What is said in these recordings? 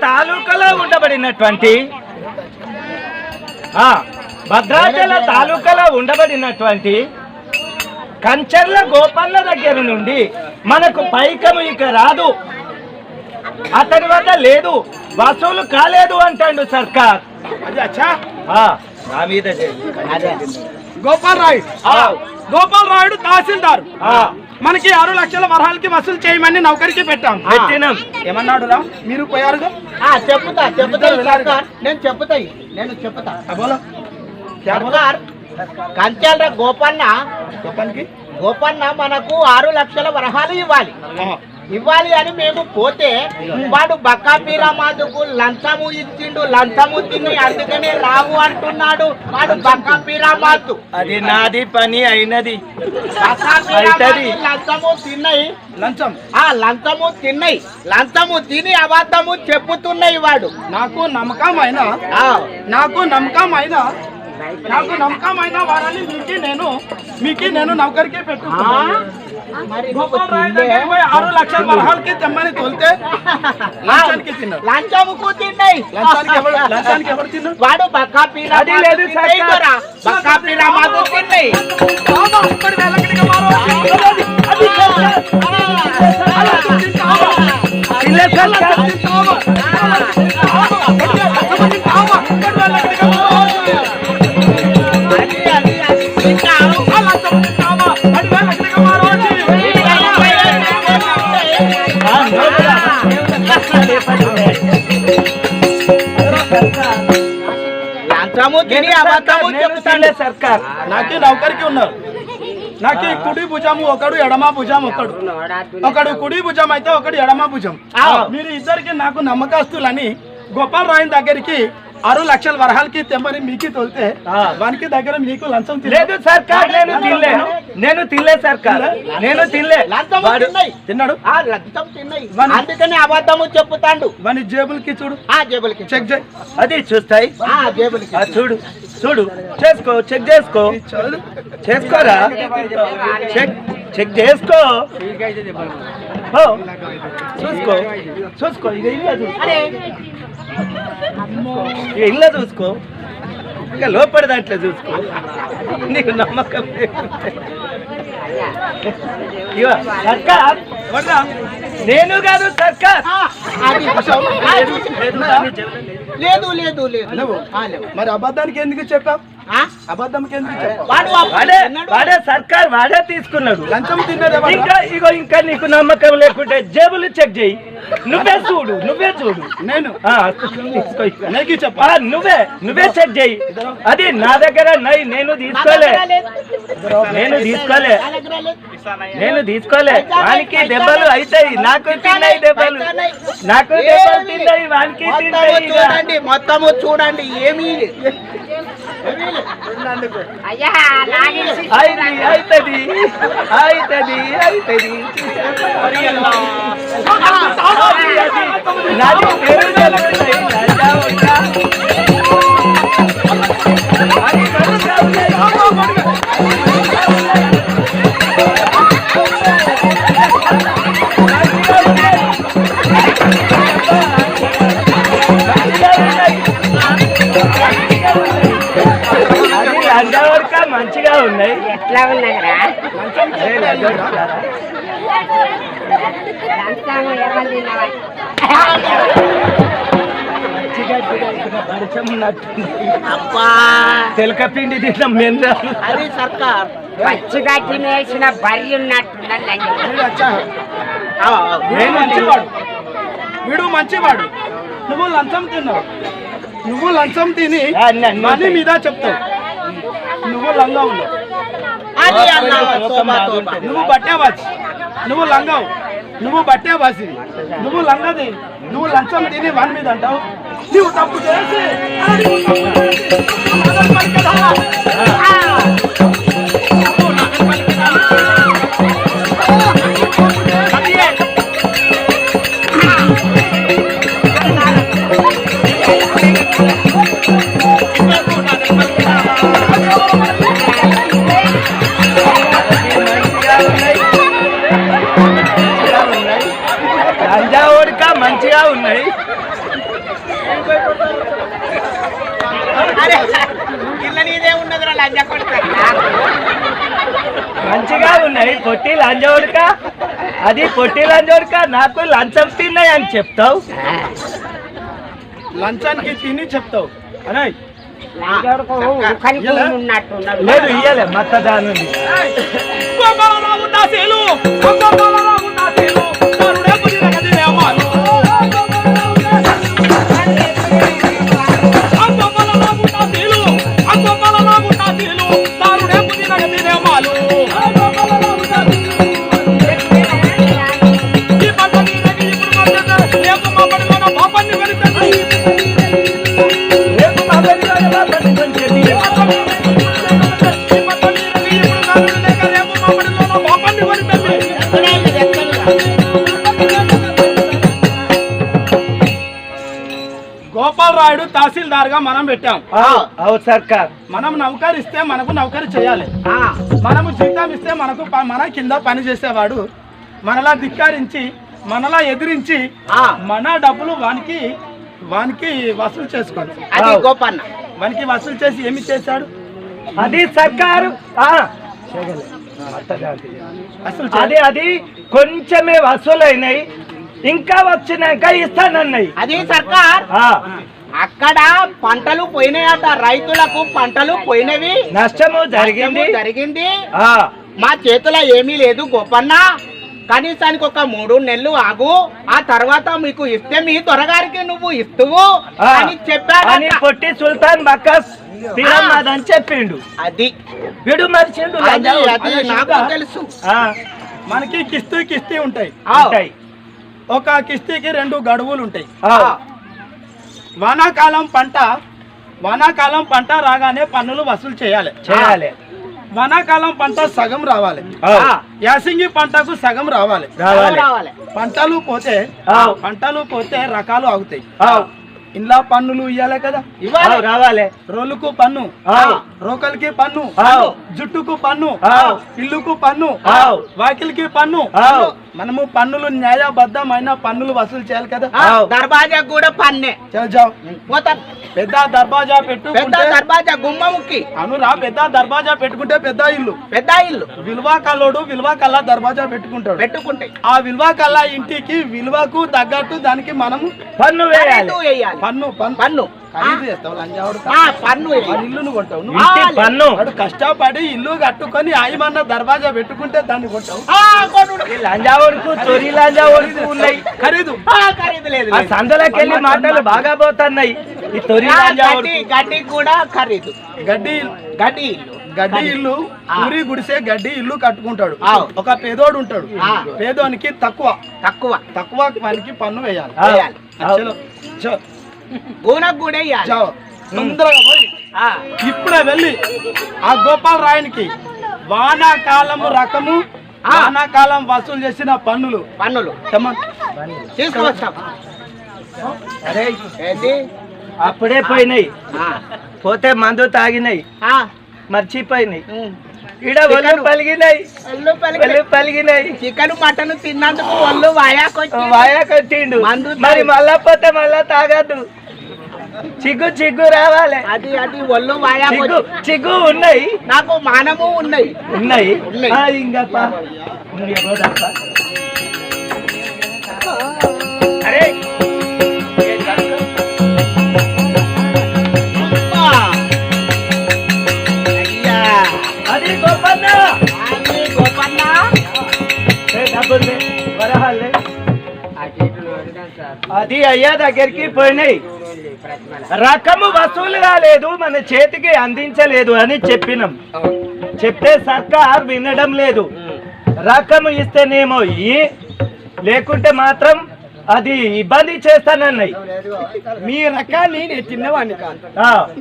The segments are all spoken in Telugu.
తాలూకాలో ఉండబడినటువంటి ఆ, భద్రాచల తాలూకాలో ఉండబడినటువంటి కంచర్ల గోపన్న దగ్గర నుండి మనకు పైకము ఇక రాదు. అతని వద్ద లేదు వసూలు కాలేదు అంటాడు సర్కార్. నా మీద. గోపాల్ రాయుడు ఆ, గోపాల్ రాయుడు తహసీల్దార్. మనకి ఆరు లక్షల వరహాలకి వసూలు చేయమని నౌకరికి పెట్టాం. పెట్టినాం. ఏమన్నాడు రా మీరు పోయారుగా? ఆ, చెప్పుతా చెప్పుతా సర్కార్. నేను చెప్పుతా నేను? సర్కార్ కంచాల గోపన్న. గోపన్న మనకు ఆరు లక్షల వరహాలు ఇవ్వాలి. ఇవ్వాలి అని మేము పోతే వాడు బక్కా పీరామాదుకు లంచము ఇచ్చిండు లంచము తిని అందుకనే రావు అంటున్నాడు. వాడు బక్కా పీరామాదు అది నాది పని అయినది. లంచము తిన్నాయి లంచం? ఆ లంచము తిన్నాయి లంచము తిని అబద్ధము చెప్పుతున్నాయి వాడు. నాకు నమ్మకం అయినా? నాకు నమ్మకం అయినా? నాకు నమ్మకం అయిన వారని మీకు నేను మీకు నేను నౌకరికి ఆ? పెట్టుకున్నాను మరి నువ్వు గోపాల్ రాయుడు తిండే? దగ్గరికి పోయి ఆరు లక్షల వరహాలకి తెమ్మని తోలితే లంచానికి తిన్నాడు లంచముకు తిన్నాయి లంచానికి ఎవరు లంచానికి ఎవరు తిన్నాడు వాడు బక్కా పీరా అది లేదు సర్కార్. బక్కా పీరా మాకు తిన్నాయి బాబా, ఒక్కడి వేళకిడిగా మారు. అది అబద్ధము చెప్తాడు సర్కార్ నాకు నౌకరికి ఉన్నారు. నాకు కుడి భుజము ఒకడు ఎడమ భుజం ఒకడు. ఒకడు కుడి భుజం అయితే ఒకడు ఎడమ భుజం. మీరు ఇద్దరికి నాకు నమ్మకస్తులని గోపాల్ రాయన్ దగ్గరికి ఆరు లక్షల వరహాలకి తెమ్మని మీకు తోలితే. వానికి దగ్గర మీకు లంచం తినలేదు. లేదు సర్కార్ నేను తినలే నేను తినలే సర్కార్ నేను తినలే. తిన్నాడు? అందుకని అబద్ధము చెప్పుతాండు. వాని జేబులకి చూడు. ఆ జేబులకి చెక్ చేయి. అది చూస్తాయి. ఆ జేబులకి ఆ, చూడు. చూడు. చేసుకో చెక్ చేసుకో. చూడు. చేసుకోరా? చెక్. చెక్ చేసుకో. చూసుకో. చూసుకో. ఇక ఇల్లు చూసుకో అరే. ఇక ఇల్లు చూసుకో. ఇక లోపడి దాంట్లో చూసుకో. నీకు నమ్మకం సర్కార్? నేను కాదు సర్కార్. లేదు. లేదు లేదు. మరి అబద్ధానికి ఎందుకు చెప్పావు? వాడు సర్కార్ వాడే తీసుకున్నాడు. లంచం తిన్నాడు? ఇంకా ఇగో ఇంకా నీకు నమ్మకం లేకుంటే జేబులు చెక్ చేయి. నువ్వే చూడు నువ్వే చూడు. నేను. నీకు చెప్ప? నువ్వే నువ్వే చెక్ చేయి. అది నా దగ్గర నై నేను తీసుకోలే. నేను తీసుకోలే. నేను తీసుకోలే. వానికి దెబ్బలు అవుతాయి నాకు తిన్నాయి దెబ్బలు. నాకు దెబ్బలు తిన్నాయి వానికి మొత్తము తిన్నాయి మొత్తము చూడండి ఏమీ లేదు. ఏమీ లేదు. అయింది అవుతుంది అవుతుంది ఉన్నట్టుంది. అబ్బా. తెలక పిండి తిన్న మెందలు అది సర్కార్. పచ్చిగా తినేసిన? ఆ, వీడు మంచివాడు. వీడు మంచివాడు. నువ్వు లంచం తిన్నావు. నువ్వు లంచం తిని మనీ. మీద చెప్తావు. నువ్వు లంగా ఉన్నావు నువ్వు బట్టే వాచి నువ్వు లంగావు. నువ్వు బట్టే వాసి నువ్వు లంగది. నువ్వు లంచం తిని వాని మీద అంటావు? నువ్వు తప్పు చేసి ఉన్నాయి పొట్టి లంజోడుక? అది పొట్టి లంజోడుక? నాకు లంచం తిన్నాయి అని చెప్తావు? లంచానికి తిని చెప్తావు. లేదు ఇయ్యలే మత్తదాను గోపాలరావు రేపు మా పడిలోన పాపాన్ని వెళుతుంది. ఈ పంట నీడకి ఇప్పుడు నాలుగు లేక రేపు మా పడిలోన పాపాన్ని వెళుతుంది. గోపాలరాయుడు తహసీల్దార్గా మనం పెట్టాం అవు సర్కార్ మనం నౌకరు ఇస్తే మనకు నౌకరు చేయాలి మనము జీతం ఇస్తే మనకు మన కింద పని చేసేవాడు మనలా ధిక్కారించి మనలా ఎదిరించి మన డబ్బులు వానికి వానికి వసూలు చేసుకోవాలి. అది గోపన్న. వానికి వసూలు చేసి ఏమి చేశాడు? అది సర్కారు. వసూలు అది అది కొంచెమే వసూలైనాయి ఇంకా వచ్చినాక ఇస్తానన్నాయి. అది సర్కార్. అక్కడ పంటలు పోయినాయట. రైతులకు పంటలు పోయినవి. నష్టము జరిగింది. జరిగింది. మా చేతిలో ఏమీ లేదు గోపన్న. కనీసానికి ఒక మూడు నెలలు ఆగు. ఆ తర్వాత మీకు ఇస్తే మీ త్వరగారికి నువ్వు ఇస్తువు అని అని చెప్పాడు పొట్టి సుల్తాన్ బక్కస్ అని చెప్పిండు. అది. విడు మరిచిండు నాకు తెలుసు. ఆ, మనకి కిస్తీ కిస్తీ ఉంటాయి. ఆ, ఉంటాయి. ఒక కిస్తీకి రెండు గడువులు ఉంటాయి. ఆ, వానాకాలం పంట వానాకాలం పంట రాగానే పన్నులు వసూలు చేయాలి. చేయాలి. వానాకాలం పంట సగం రావాలి. ఆ, యాసింగి పంటకు సగం రావాలి. రావాలి. రావాలి. పంటలు పోతే ఆ. పంటలు పోతే రకాలు ఆగుతాయి. ఆ, ఇంట్లో పన్నులు ఇయ్యాలి కదా? ఇవ్వాలి. రావాలి. రోలుకు పన్ను. ఆ. రోకలికి పన్ను. ఆ. జుట్టుకు పన్ను. ఆ. ఇల్లుకు పన్ను. ఆ. వాకిలికి పన్ను. ఆ. మనము పన్నులు న్యాయబద్ధమైన పన్నులు వసూలు చేయాలి కదా. దర్వాజా కూడా పన్నే. పోతా. పెద్ద దర్వాజా పెద్ద పెట్టుకుంటే దర్వాజా గుమ్మముక్కి అనురా పెద్ద దర్వాజా పెట్టుకుంటే పెద్ద ఇల్లు. పెద్ద ఇల్లు. విలువ కల్లోడు విలువ కల్లా దర్వాజా పెట్టుకుంటాడు. పెట్టుకుంటే. ఆ విలువ కల్లా ఇంటికి విలువకు తగ్గట్టు దానికి మనము పన్ను వేయాలి. వేయాలి. పన్ను. పన్ను. పన్ను. ఇల్లును కొంటావు కష్టపడి ఇల్లు కట్టుకొని ఆయమన్న దర్వాజా పెట్టుకుంటే దాన్ని కొంటావు. ఆ, కొనుడు. ఈ లంజా వరకు చొరి లంజా వరకు ఉన్నాయి. ఖరీదు. ఆ. సందులోకి వెళ్ళి మాటలు బాగా పోతున్నాయి. ఈ తొరి గడ్డి కూడా ఖరీదు. గడ్డి గడ్డి గడ్డి ఇల్లు. ఊరి గుడిసే గడ్డి ఇల్లు కట్టుకుంటాడు. ఒక పేదోడు ఉంటాడు. పేదోనికి తక్కువ. తక్కువ. తక్కువ వానికి పన్ను వేయాలి. చలో, చో, ఊనకు కూడా. తొందరగా పోయి. ఆ, ఇప్పుడే వెళ్ళి ఆ గోపాల్ రాయనికి వానాకాలము రకము. వానాకాలం వసూలు చేసిన పన్నులు. పన్నులు. అరే ఏంటి? అప్పుడే పోయినాయి. ఆ, పోతే మందు తాగినాయి. ఆ, మర్చిపోయినాయి. ఈడ ఒళ్ళు. పలిగినాయి. ఒళ్ళు పలిగినాయి. చికెన్ మటన్ తిన్నందుకు ఒళ్ళు వాయాకొచ్చి వాయా మరి మళ్ళా పోతే మళ్ళా తాగద్దు. చిగ్గు చిగ్గు రావాలి. అది అది ఒళ్ళు చిగ్గు వాయాకొచ్చి చిగ్గు ఉన్నాయి. నాకు మానము ఉన్నాయి. ఉన్నాయి. ఇంక అది గోపన్న! వరహాలే అయ్యా దగ్గరికి పోయినాయి. రకము వసూలు కాలేదు మన చేతికి అందించలేదు అని చెప్పినాం. చెప్తే సర్కార్ వినడం లేదు. రకము ఇస్తేనేమో ఇయ్యి లేకుంటే మాత్రం అది ఇబ్బంది చేస్తానన్నాయి మీ రకాన్ని నేను తిన్నవాడిని కాదు.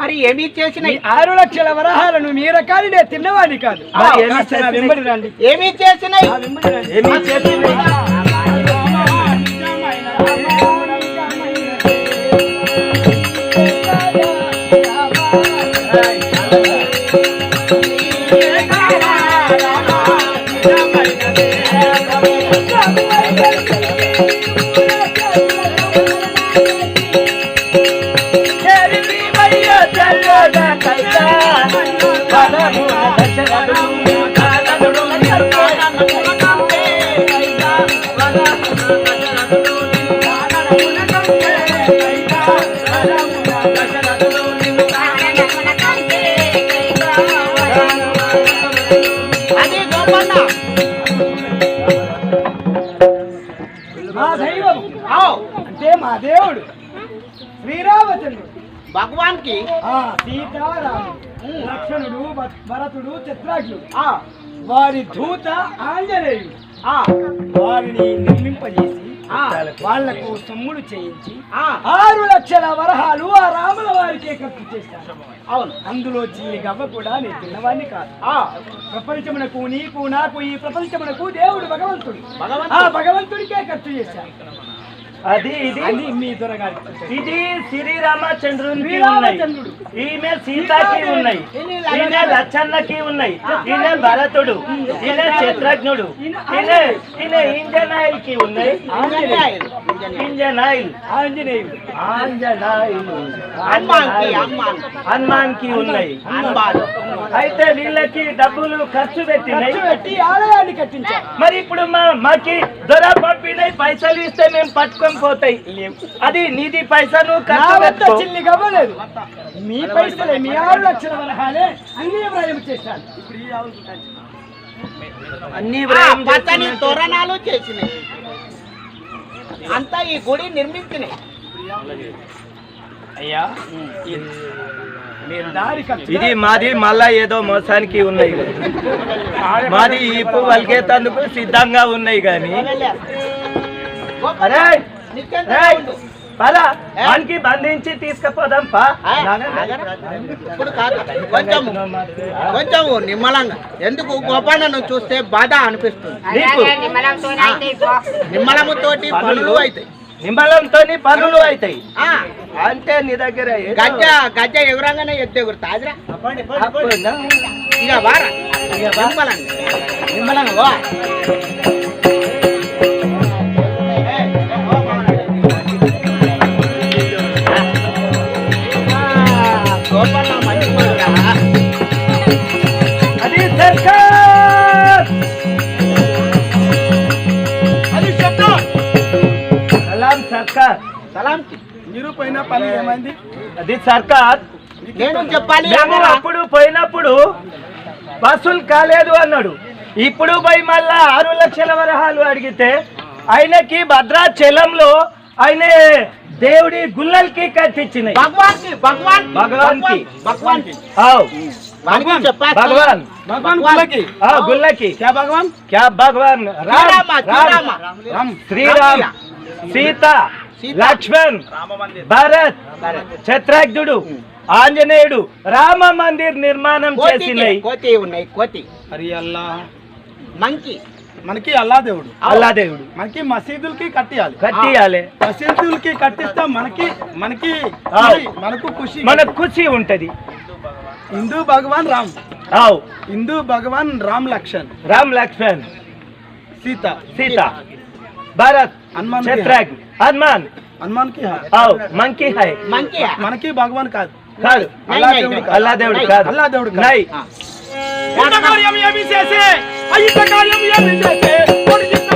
మరి ఏమి చేసిన ఆరు లక్షల వరహాలను మీ రకాన్ని నేను తిన్నవాడిని కాదు. మరి ఏమి చేసినాయి? ఏమి చేసినాయి? భరతుడు చిత్రాగ్నుడు ఆ, వారి దూత ఆంజనేయుడు. ఆ, వారిని నిర్మింపజేసి ఆ, వాళ్ళకు సొమ్ముడు చేయించి ఆ, ఆరు లక్షల వరహాలు ఆ రాముల వారికే ఖర్చు చేశాను అవును అందులో చీలి గవ్వ కూడా నేను తిన్నవాడిని కాదు. ఆ, ప్రపంచమునకు నీకు నాకు ఈ ప్రపంచమునకు దేవుడు భగవంతుడు. ఆ భగవంతుడికే ఖర్చు చేశాను అది ఇది. ఇది శ్రీరామచంద్రునికి ఉన్నాయి. ఈమె సీతాకి ఉన్నాయి. ఈయన లచ్చన్నకి ఉన్నాయి. ఈయన భరతుడు. ఈయన చిత్రజ్ఞుడు ఈయన ఈయన ఇంజన్ ఆయిల్కి ఉన్నాయి. ఇంజనీర్. ఇంజన్ ఆయిల్ ఆంజనేయుడు. ఆంజనాయిల్. హనుమాన్కి, హనుమాన్. హనుమాన్కి ఉన్నాయి. హనుమాన్. అయితే వీళ్ళకి డబ్బులు ఖర్చు పెట్టినాయి. మరి ఇప్పుడు మా మాకి దొర పంపినాయి పైసలు ఇస్తే మేము పట్టుకొని పోతాయి. అది నీది పైసలు చిల్లి గవ్వలేదు. మీ పైసలే మీ ఆరు లక్షల వరహాలే అన్ని వ్రయం చేశాను అన్ని పచ్చని. తోరణాలు చేసినాయి. అంతా ఈ గుడి నిర్మించినాయి. అయ్యా ఇది మాది మళ్ళా ఏదో మోసానికి ఉన్నాయి. మాది ఇప్పు వలిగేతందుకు సిద్ధంగా ఉన్నాయి కానీ అరే వానికి బంధించి తీసుకుపోదాం పా. ఇప్పుడు కాదు కొంచెం కొంచెం నిమ్మలంగా. ఎందుకు గోపాలను చూస్తే బాధ అనిపిస్తుంది. నీకు? నిమ్మలంతో అయితే పో. నిమ్మలము తోటి పనులు అవుతాయి నిమ్మలంతో పనులు అవుతాయి. ఆ, అంటే నీ దగ్గర గజ్జ గజ్జ ఎగురంగానే ఎత్తు అదిరా అప్పుడునా? ఇక వారా. నిమ్మలంగా నిమ్మలంగా అది సర్కార్. నేను చెప్పాలి? అప్పుడు పోయినప్పుడు వసూలు కాలేదు అన్నాడు. ఇప్పుడు పోయి మళ్ళా ఆరు లక్షల వరహాలు అడిగితే ఆయనకి భద్రాచలంలో ఆయన దేవుడి గుల్లలకి కట్టించినాయి. భగవాన్ భగవాన్ భగవాన్. భగవాన్ భగవాన్ గుల్లకి. క్యా భగవాన్? క్యా భగవాన్? రామ్ శ్రీరామ శ్రీరామ. రామ్. శ్రీరామ్. సీత సీత. లక్ష్మణ్ భరత్ చిత్రాగ్నుడు ఆంజనేయుడు రామ మందిర్ నిర్మాణం చేసినాయి కోతి ఉన్నాయి కోతి. హరి అల్లా. మంకి. మనకి అల్లా దేవుడు అల్లా దేవుడు మనకి మసీదులకి కట్టియాలి. కట్టియాలి. మసీదులకి కట్టిస్తే మనకి మనకి. మనకు ఖుషి. మనకు ఖుషి ఉంటది. హిందూ భగవాన్. రామ్. ఆవ్ హిందూ భగవాన్ రామ్ లక్ష్మణ్. రామ్ లక్ష్మణ్. సీత. సీత. భరత్. హనుమాన్కి చిత్రాగ్ హనుమాన్. హనుమాన్కి. ఆవ్ మంకీ హై మంకి మనకి భగవాన్ కాదు. కాదు. అల్లా దేవుడు కాదు. అల్లా దేవుడు కాదు. అల్లా దేవుడు. నై. కార్యం ఏమి చేసే? ఇంత కార్యం ఏమి చేసే?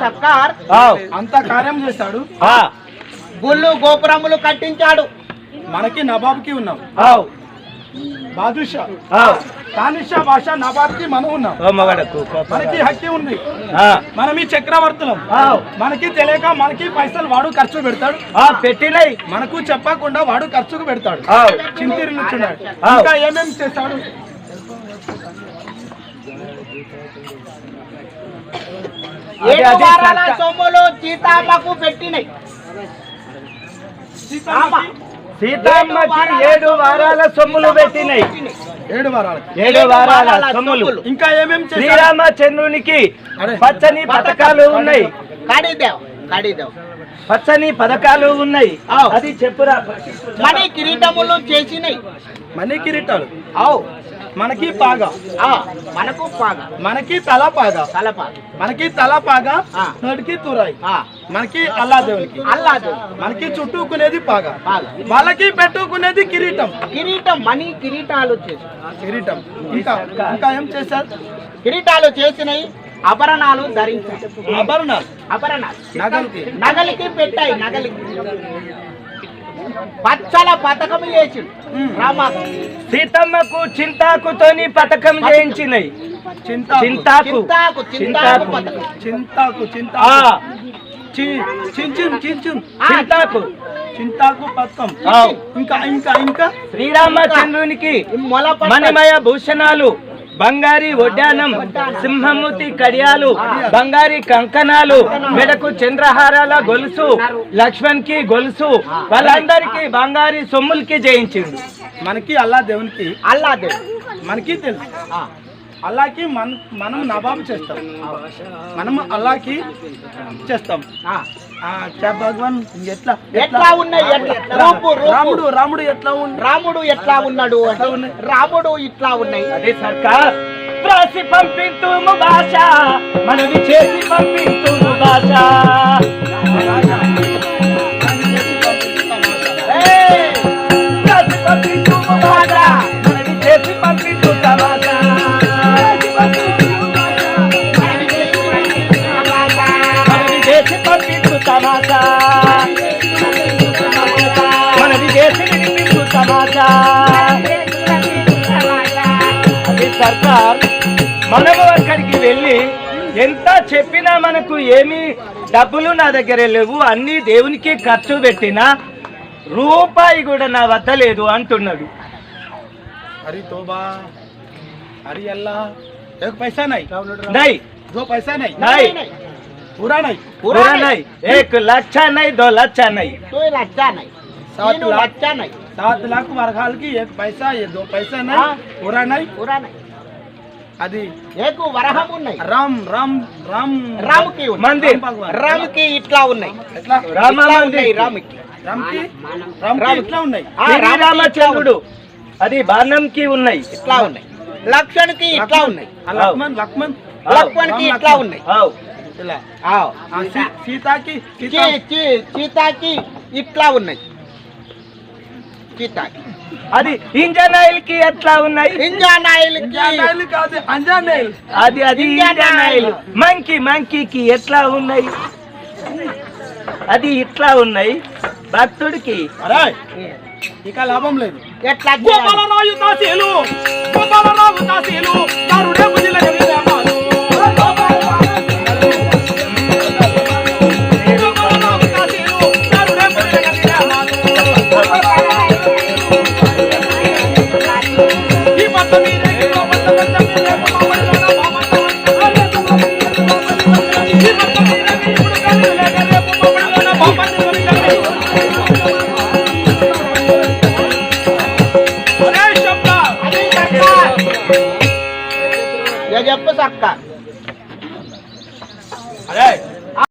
సర్కార్ అంత కార్యం చేశాడు ఆ. గుళ్ళు గోపురములు కట్టించాడు. మనకి నవాబ్కి ఉన్నాం. ఆవ్. బాదుషా. తానిషా భాష నవాబ్కి మనం ఉన్నాం. ఓ మగడకు కోపం మనకి హక్కి ఉంది. ఆ. మనం ఈ చక్రవర్తులం. ఆవ్. మనకి తెలియక మనకి పైసలు వాడు ఖర్చు పెడతాడు. ఆ పెట్టినై మనకు చెప్పకుండా వాడు ఖర్చుకు పెడతాడు. చింతిరి. ఇంకా ఏమేమి చేస్తాడు? ఏడు వారాల. సొమ్ములు సీతామ్మకు పెట్టినాయి. సీతమ్మకి ఏడు వారాల సొమ్ములు పెట్టినాయి. ఏడు వారాలకి ఏడు వారాల సొమ్ములు. ఇంకా ఏమేమి శ్రీరామచంద్రునికి. పచ్చని పథకాలు ఉన్నాయి. కాడిదేవ్ కాడిదేవ్. పచ్చని పథకాలు ఉన్నాయి. అది చెప్పురా. మణి కిరీటములు చేసినాయి. మనీ కిరీటాలు అవు. మనకి పాగా. ఆ, మనకు పాగ. మనకి తల పాగా. తలపాగ మనకి తల పాగా ఆ. నోటికి తురాయి మనకి అల్లాదేవునికి. అల్లాదు మనకి చుట్టుకునేది పాగా. వాళ్ళకి పెట్టుకునేది కిరీటం. కిరీటం మణి కిరీటాలు చేసి కిరీటం. ఇంకా ఇంకా ఏం చేశారు? కిరీటాలు చేసినవి ఆభరణాలు ధరించాయి ఆభరణాలు. ఆభరణాలు. నగలకి. నగలికి పెట్టాయి నగలికి. పచ్చల పథకం చేసిండు. రామ. సీతమ్మకు చింతాకుతోని పథకం చేయించినాయి. చింత చింతాకు. చింతాకు చింతాకు. చింతాకు పథకం. చింతాకు చింతాకు. చించున్ చించున్. చింతాకు. చింతాకు పథకం. ఇంకా ఇంకా ఇంకా. శ్రీరామచంద్రునికి మణిమయ భూషణాలు. బంగారి వడ్డానం సింహమూర్తి కడియాలు బంగారి కంకణాలు మెడకు చంద్రహారాల గొలుసు లక్ష్మణ్కి గొలుసు వాళ్ళందరికీ బంగారి సొమ్ములకి జయించిండు మనకి అల్లా దేవునికి అల్లాదే మనకి తెలుసు. అల్లాకి మన మనం నవాబు చేస్తాం. మనం అల్లాకి చేస్తాం. ఎట్లా? ఉన్నాయి? రాముడు రాముడు ఎట్లా రాముడు ఎట్లా ఉన్నాడు రాముడు ఇట్లా ఉన్నాయి. అదే సర్కార్. రాసి పంపింతుము భాష మనవి చేసి పంపింతుము భాష. సర్కార్ మనము అక్కడికి వెళ్ళి ఎంత చెప్పినా మనకు ఏమీ డబ్బులు నా దగ్గర లేవు అన్ని దేవునికి ఖర్చు పెట్టినా రూపాయి కూడా నా వద్ద లేదు అంటున్నాడు अरे तोबा अरे अल्लाह एक पैसा नहीं నై दो पैसा नहीं నై पूरा नहीं పూరా నై ఏక్ లక్ష నై దో లక్ష నై तू लज्जा नाही सात तीन लाख लज्जा नाही सात लाख वर्षाल की एक पैसा ये दो पैसा नहीं हाँ। पूरा नहीं पुरा नाही అది ఏకు వరహం ఉన్నాయి. రామ్ రామ్ రామ్ రాముకి. మందిర్. రాముకి ఇట్లా ఉన్నాయి. ఉన్నాయి రాముకి. రామ్కి? రామ్కి. రామ్. ఇట్లా ఉన్నాయి. శ్రీరామచంద్రుడు అది బాణంకి ఉన్నాయి. ఇట్లా ఉన్నాయి. లక్ష్మణ్కి ఇట్లా ఉన్నాయి. లక్ష్మణ్ లక్ష్మణ్. లక్ష్మణ్కి ఇట్లా. ఉన్నాయి. సీతాకి సీతాకి ఇట్లా ఉన్నాయి. సీతాకి. అది ఇంజన్ ఆయిల్కి ఎట్లా ఉన్నాయి ఇంజన్ అంజానేయులు అది అది ఇంజన్ ఆయిల్ ఆయిల్. మంకీ మంకీకి ఎట్లా ఉన్నాయి? అది ఇట్లా ఉన్నాయి. భక్తుడికి అరే ఇక లాభం లేదు. ఎట్లా